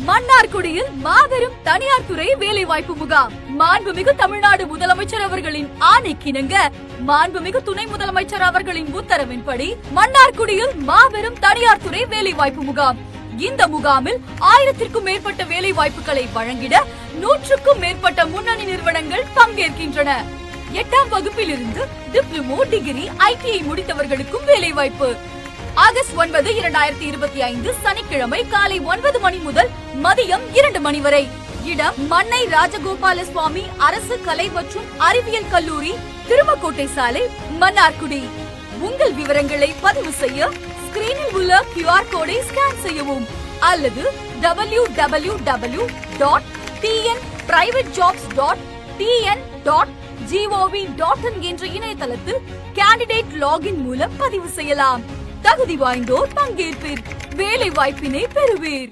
மன்னார்குடியில் மாபெரும் தனியார் துறை வேலை வாய்ப்பு முகாம். மாண்புமிகு தமிழ்நாடு முதலமைச்சர் அவர்களின் ஆணைக்கிணங்க மாண்புமிகு துணை முதலமைச்சர் அவர்களின் உத்தரவின்படி மன்னார்குடியில் மாபெரும் தனியார் துறை வேலை வாய்ப்பு முகாம். இந்த முகாமில் ஆயிரத்திற்கும் மேற்பட்ட வேலை வாய்ப்புகளை வழங்கிட நூற்றுக்கும் மேற்பட்ட முன்னணி நிறுவனங்கள் பங்கேற்கின்றன. எட்டாம் வகுப்பிலிருந்து டிப்ளமோ டிகிரி ஐடிஐ முடித்தவர்களுக்கும் வேலை வாய்ப்பு ஆகஸ்ட் ஒன்பது இரண்டாயிரத்தி இருபத்தி ஐந்து சனிக்கிழமை காலை ஒன்பது மணி முதல் மதியம் இரண்டு மணி வரை. இடம் மன்னை ராஜகோபால சுவாமி அரசு கலை மற்றும் அறிவியல் கல்லூரி திருமக்கோட்டை சாலை மன்னார்குடி. உங்கள் விவரங்களை பதிவு செய்ய ஸ்கிரீனில் உள்ள கியூஆர் கோடை ஸ்கேன் செய்யவும். அல்லது W W W dot TN private jobs dot TN dot gov dot என்ற இணையதளத்தில் கேண்டிடேட் லாகின் மூலம் பதிவு செய்யலாம். தகுதி வாய்ந்தோர் பங்கேற்பீர். வேலை வாய்ப்பினை பெறுவீர்.